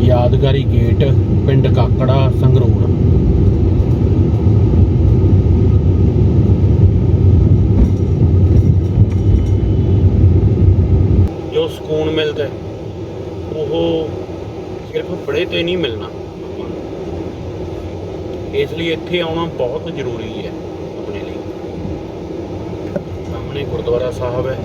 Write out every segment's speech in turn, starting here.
ਯਾਦਗਾਰੀ ਗੇਟ, ਪਿੰਡ ਕਾਕੜਾ, ਸੰਗਰੂਰ। ਜੋ ਸਕੂਨ ਮਿਲਦਾ, ਉਹ ਸਿਰਫ ਪੜ੍ਹੇ ਤੇ ਨਹੀਂ ਮਿਲਣਾ। ਇਸ ਲਈ ਇੱਥੇ ਆਉਣਾ ਬਹੁਤ ਜ਼ਰੂਰੀ ਹੈ, ਆਪਣੇ ਲਈ। ਸਾਹਮਣੇ ਗੁਰਦੁਆਰਾ ਸਾਹਿਬ ਹੈ।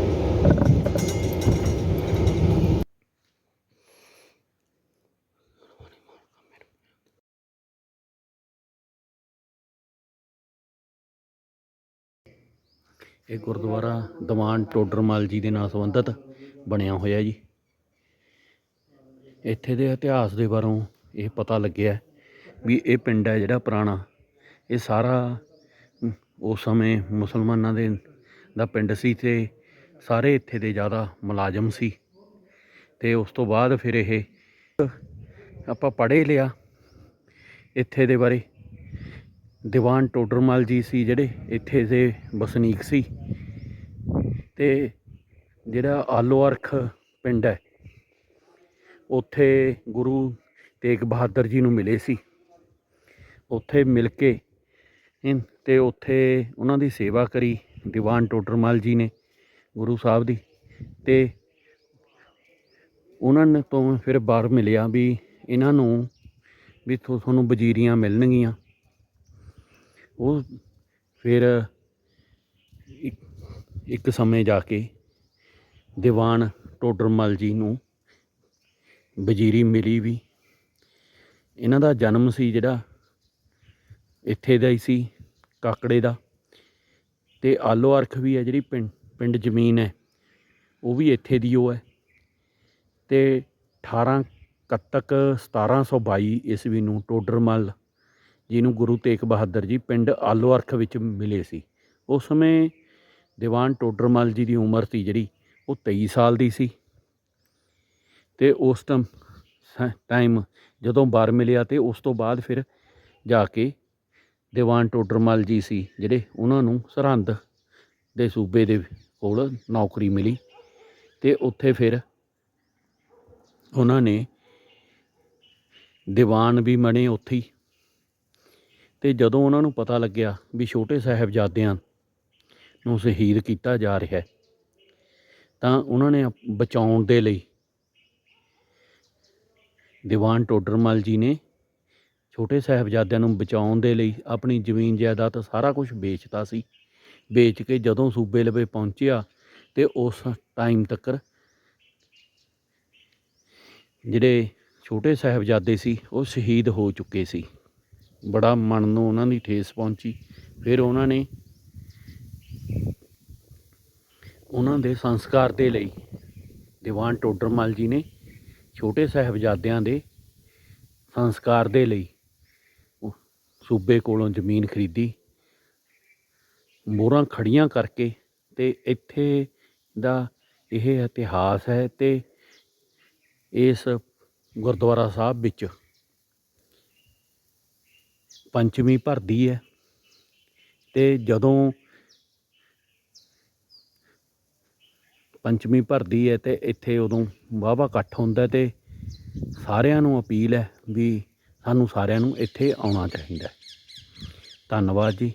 ਇਹ ਗੁਰਦੁਆਰਾ ਦੀਵਾਨ ਟੋਡਰਮਲ ਜੀ ਦੇ ਨਾਲ ਸੰਬੰਧਿਤ ਬਣਿਆ ਹੋਇਆ ਜੀ। ਇੱਥੇ ਦੇ ਇਤਿਹਾਸ ਦੇ ਬਾਰੇ ਇਹ ਪਤਾ ਲੱਗਿਆ ਵੀ ਇਹ ਪਿੰਡ ਹੈ ਜਿਹੜਾ ਪੁਰਾਣਾ। ਇਹ ਸਾਰਾ ਉਸ ਸਮੇਂ ਮੁਸਲਮਾਨਾਂ ਦੇ ਦਾ ਪਿੰਡ ਸੀ ਤੇ ਸਾਰੇ ਇੱਥੇ ਦੇ ਜ਼ਿਆਦਾ ਮੁਲਾਜ਼ਮ ਸੀ। ਤੇ ਉਸ ਤੋਂ ਬਾਅਦ ਫਿਰ ਇਹ ਆਪਾਂ ਪੜ੍ਹੇ ਲਿਆ ਇੱਥੇ ਦੇ ਬਾਰੇ। ਦੀਵਾਨ ਟੋਡਰਮਲ ਜੀ ਸੀ ਜਿਹੜੇ ਇੱਥੇ ਦੇ ਵਸਨੀਕ ਸੀ। ਤੇ ਜਿਹੜਾ ਆਲੋ ਅਰਖ ਪਿੰਡ ਹੈ, ਉੱਥੇ ਗੁਰੂ ਤੇਗ ਬਹਾਦਰ ਜੀ ਨੂੰ ਮਿਲੇ ਸੀ। ਉੱਥੇ ਮਿਲ ਕੇ ਇਨ- ਤੇ ਉੱਥੇ ਉਹਨਾਂ ਦੀ ਸੇਵਾ ਕਰੀ ਦੀਵਾਨ ਟੋਡਰਮਲ ਜੀ ਨੇ ਗੁਰੂ ਸਾਹਿਬ ਦੀ। ਤੇ ਉਹਨਾਂ ਨੇ ਤੋਂ ਫਿਰ ਬਾਰ ਮਿਲਿਆ ਵੀ ਇਹਨਾਂ ਨੂੰ ਵੀ ਤੁਹਾਨੂੰ ਵਜ਼ੀਰੀਆਂ ਮਿਲਣਗੀਆਂ। ਉਹ ਫਿਰ ਇੱਕ- ਇੱਕ ਸਮੇਂ ਜਾ ਕੇ ਦੀਵਾਨ ਟੋਡਰਮਲ ਜੀ ਨੂੰ ਵਜ਼ੀਰੀ ਮਿਲੀ ਵੀ। ਇਹਨਾਂ ਦਾ ਜਨਮ ਸੀ ਜਿਹੜਾ ਇੱਥੇ ਦਾ ਹੀ ਸੀ, ਕਾਕੜੇ ਦਾ। ਤੇ ਆਲੋ ਅਰਖ ਵੀ ਹੈ ਜਿਹੜੀ ਪਿੰਡ ਪਿੰਡ ਜ਼ਮੀਨ ਹੈ, ਉਹ ਵੀ ਇੱਥੇ ਦੀ ਉਹ ਹੈ। ਤੇ 18 ਕੱਤਕ 1722 ਈਸਵੀ ਨੂੰ ਟੋਡਰਮਲ ਜਿਹਨੂੰ ਗੁਰੂ ਤੇਗ ਬਹਾਦਰ ਜੀ ਪਿੰਡ ਆਲੋ ਵਿੱਚ ਮਿਲੇ ਸੀ। ਉਸ ਸਮੇਂ ਦੀਵਾਨ ਟੋਡਰਮਲ ਜੀ ਦੀ ਉਮਰ ਸੀ ਜਿਹੜੀ, ਉਹ 23 ਸਾਲ ਦੀ ਸੀ। ਤੇ ਉਸ ਟਮ ਟਾਈਮ ਜਦੋਂ ਬਾਰ ਮਿਲਿਆ ਤੇ ਉਸ ਤੋਂ ਬਾਅਦ ਫਿਰ ਜਾ ਕੇ ਦੀਵਾਨ ਟੋਡਰਮਲ ਜੀ ਸੀ ਜਿਹੜੇ ਉਹਨਾਂ ਨੂੰ ਸਰਹੰਦ ਦੇ ਸੂਬੇ ਦੇ ਕੋਲ ਨੌਕਰੀ ਮਿਲੀ ਤੇ ਉੱਥੇ ਫਿਰ ਉਹਨਾਂ ਨੇ ਦੀਵਾਨ ਵੀ ਬਣੇ ਉੱਥੇ ਹੀ। ਤੇ ਜਦੋਂ ਉਹਨਾਂ ਨੂੰ ਪਤਾ ਲੱਗਿਆ ਵੀ ਛੋਟੇ ਸਾਹਿਬਜ਼ਾਦਿਆਂ ਨੂੰ ਸ਼ਹੀਦ ਕੀਤਾ ਜਾ ਰਿਹਾ ਹੈ, ਤਾਂ ਉਹਨਾਂ ਨੇ ਬਚਾਉਣ ਦੇ ਲਈ ਦੀਵਾਨ ਟੋਡਰਮਲ ਜੀ ਨੇ ਛੋਟੇ ਸਾਹਿਬਜ਼ਾਦਿਆਂ ਨੂੰ ਬਚਾਉਣ ਦੇ ਲਈ ਆਪਣੀ ਜ਼ਮੀਨ ਜਾਇਦਾਦ ਸਾਰਾ ਕੁਝ ਵੇਚਤਾ ਸੀ। ਵੇਚ ਕੇ ਜਦੋਂ ਸੂਬੇ ਲਵੇ ਪਹੁੰਚਿਆ ਤੇ ਉਸ ਟਾਈਮ ਤੱਕ ਜਿਹੜੇ ਛੋਟੇ ਸਾਹਿਬਜ਼ਾਦੇ ਸੀ, ਉਹ ਸ਼ਹੀਦ ਹੋ ਚੁੱਕੇ ਸੀ। ਬੜਾ ਮਨ ਨੂੰ ਉਹਨਾਂ ਦੀ ਠੇਸ ਪਹੁੰਚੀ। ਫਿਰ ਉਹਨਾਂ ਨੇ ਉਹਨਾਂ ਦੇ ਸੰਸਕਾਰ ਦੇ ਲਈ ਦੀਵਾਨ ਟੋਡਰਮਲ ਜੀ ਨੇ ਛੋਟੇ ਸਾਹਿਬਜ਼ਾਦਿਆਂ ਦੇ ਸੰਸਕਾਰ ਦੇ ਲਈ ਸੂਬੇ ਕੋਲੋਂ ਜ਼ਮੀਨ ਖਰੀਦੀ। ਮੋਹਰਾਂ ਖੜੀਆਂ ਕਰਕੇ ਤੇ ਇੱਥੇ ਦਾ ਇਹ ਇਤਿਹਾਸ ਹੈ ਤੇ ਇਸ ਗੁਰਦੁਆਰਾ ਸਾਹਿਬ ਵਿੱਚ ਪੰਚਮੀ ਭਰਦੀ ਹੈ ਤੇ ਜਦੋਂ ਪੰਚਮੀ ਭਰਦੀ ਹੈ ਤੇ ਇੱਥੇ ਉਦੋਂ ਵਾਹਵਾ ਇਕੱਠ ਹੁੰਦਾ ਹੈ ਤੇ ਸਾਰਿਆਂ ਨੂੰ ਅਪੀਲ ਹੈ ਵੀ ਸਾਨੂੰ ਸਾਰਿਆਂ ਨੂੰ ਇੱਥੇ ਆਉਣਾ ਚਾਹੀਦਾ ਧੰਨਵਾਦ ਜੀ।